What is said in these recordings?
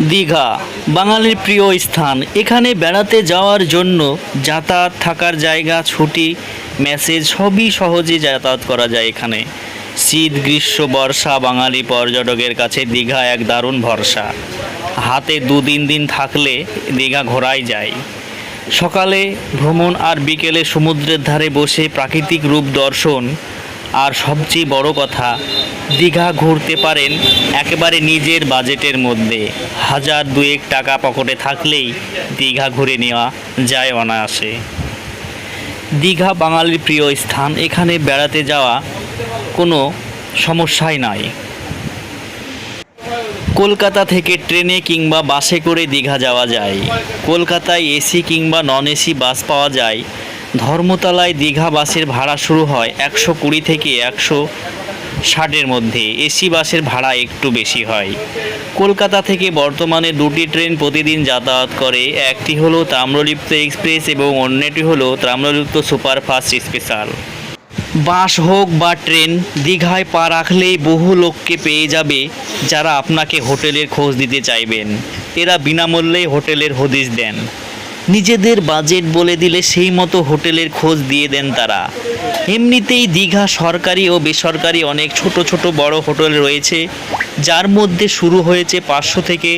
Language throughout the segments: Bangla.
দীঘা, বাঙালির প্রিয় স্থান। এখানে বেড়াতে যাওয়ার জন্য যাতায়াত থাকার জায়গা, ছুটি, মেসেজ সবই সহজে যাতায়াত করা যায় এখানে। শীত, গ্রীষ্ম, বর্ষা, বাঙালি, পর্যটকের কাছে দীঘা এক দারুণ ভরসা। হাতে দু তিন দিন থাকলে দীঘা ঘোরাই যায়। সকালে ভ্রমণ আর বিকেলে সমুদ্রের ধারে বসে প্রাকৃতিক রূপ দর্শন আর সবচেয়ে বড় কথা, দীঘা ঘুরতে পারেন একেবারে নিজের বাজেটের মধ্যে। হাজার দুয়েক টাকা পকেটে থাকলেই দীঘা ঘুরে নেওয়া যায় অনায়াসে। দীঘা বাঙালির প্রিয় স্থান, এখানে বেড়াতে যাওয়া কোনো সমস্যাই নাই। কলকাতা থেকে ট্রেনে কিংবা বাসে করে দীঘা যাওয়া যায়। কলকাতায় এসি কিংবা নন এসি বাস পাওয়া যায় ধর্মতলায় দীঘা বাসের ভাড়া শুরু হয় একশো কুড়ি থেকে একশো ষাটের মধ্যে। এসি বাসের ভাড়া একটু বেশি হয়। কলকাতা থেকে বর্তমানে দুটি ট্রেন প্রতিদিন যাতায়াত করে। একটি হলো তাম্রলিপ্ত এক্সপ্রেস এবং অন্যটি হলো তাম্রলিপ্ত সুপারফাস্ট স্পেশাল। বাস হোক বা ট্রেন, দীঘায় পা রাখলেই বহু লোককে পেয়ে যাবে যারা আপনাকে হোটেলের খোঁজ দিতে চাইবেন। এরা বিনামূল্যে হোটেলের হদিশ দেন। নিজেদের বাজেট বলে দিলে সেই মতো হোটেলের খোঁজ দিয়ে দেন তারা। এমনিতেই দীঘা সরকারি ও বেসরকারি অনেক ছোট ছোট বড় হোটেল রয়েছে, যার মধ্যে শুরু হয়েছে পাঁচশো থেকে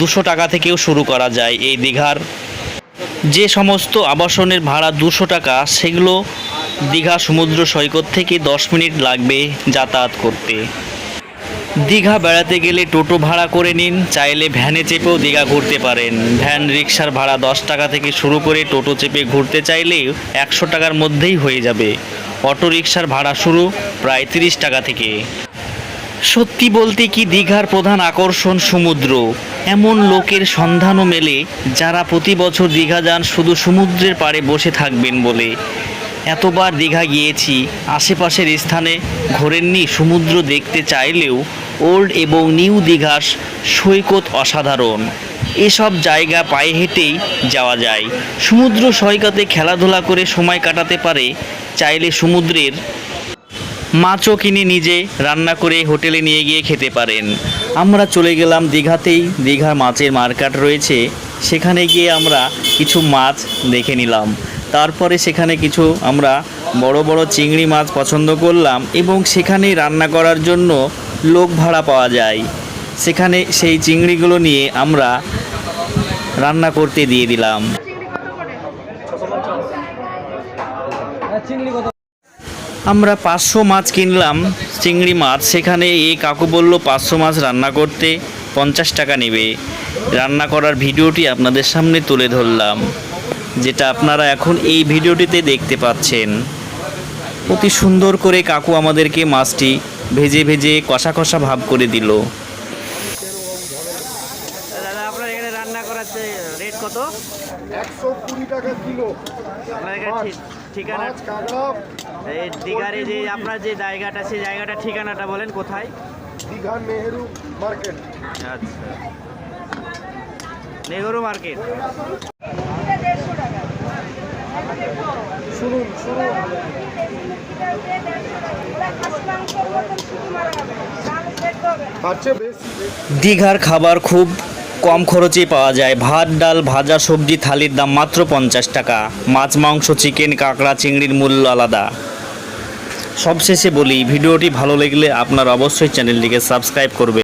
দুশো টাকা থেকেও শুরু করা যায় এই দীঘার। যে সমস্ত আবাসনের ভাড়া দুশো টাকা, সেগুলো দীঘা সমুদ্র সৈকত থেকে দশ মিনিট লাগবে যাতায়াত করতে। দীঘা বেড়াতে গেলে টোটো ভাড়া করে নিন, চাইলে ভ্যানে চেপেও দীঘা ঘুরতে পারেন। ভ্যান রিক্সার ভাড়া দশ টাকা থেকে শুরু করে টোটো চেপে ঘুরতে চাইলে একশো টাকার মধ্যেই হয়ে যাবে। অটো রিক্সার ভাড়া শুরু প্রায় তিরিশ টাকা থেকে। সত্যি বলতে কি দীঘার প্রধান আকর্ষণ সমুদ্র? এমন লোকের সন্ধানও মেলে যারা প্রতি বছর দীঘা যান শুধু সমুদ্রের পাড়ে বসে থাকবেন বলে। এতবার দীঘা গিয়েছি, আশেপাশের স্থানে ঘোরেননি, সমুদ্র দেখতে চাইলেও ওল্ড এবং নিউ দীঘার সৈকত অসাধারণ। এসব জায়গা পায়ে হেঁটেই যাওয়া যায়। সমুদ্র সৈকতে খেলাধুলা করে সময় কাটাতে পারে, চাইলে সমুদ্রের মাছও কিনে নিজে রান্না করে হোটেলে নিয়ে গিয়ে খেতে পারেন। আমরা চলে গেলাম দীঘাতেই। দীঘার মাছের মার্কেট রয়েছে। সেখানে গিয়ে আমরা কিছু মাছ দেখে নিলাম। তারপরে সেখানে কিছু আমরা বড় বড় চিংড়ি মাছ পছন্দ করলাম এবং সেখানেই রান্না করার জন্য লোক ভাড়া পাওয়া যায়। সেখানে সেই চিংড়িগুলো নিয়ে আমরা রান্না করতে দিয়ে দিলাম। আমরা পাঁচশো মাছ কিনলাম চিংড়ি মাছ। সেখানে এই কাকু বলল, পাঁচশো মাছ রান্না করতে পঞ্চাশ টাকা নেবে। রান্না করার ভিডিওটি আপনাদের সামনে তুলে ধরলাম, যেটা আপনারা এখন এই ভিডিওটিতে দেখতে পাচ্ছেন। অতি সুন্দর করে কাকু আমাদেরকে মাছটি ভেজে ভেজে কষা কষা ভাব করে দিল। দাদা আপনার এখানে রান্না করার রেট কত? একশো কুড়ি টাকা কিলো। আপনার এখানে ঠিকানা? এই দীঘার এই যে আপনার যে জায়গাটা সেই জায়গাটা ঠিকানাটা বলেন কোথায়? দীঘা নেহেরু মার্কেট। আচ্ছা। নেহরু মার্কেট? শুনুন শুনুন। দীঘার খাবার খুব কম খরচে পাওয়া যায়। ভাত, ডাল, ভাজা, সবজি, থালির দাম মাত্র পঞ্চাশ টাকা। মাছ, মাংস, চিকেন, কাঁকড়া, চিংড়ির মূল্য আলাদা। সবশেষে বলি, ভিডিওটি ভালো লাগলে আপনার অবশ্যই চ্যানেলটিকে সাবস্ক্রাইব করবে।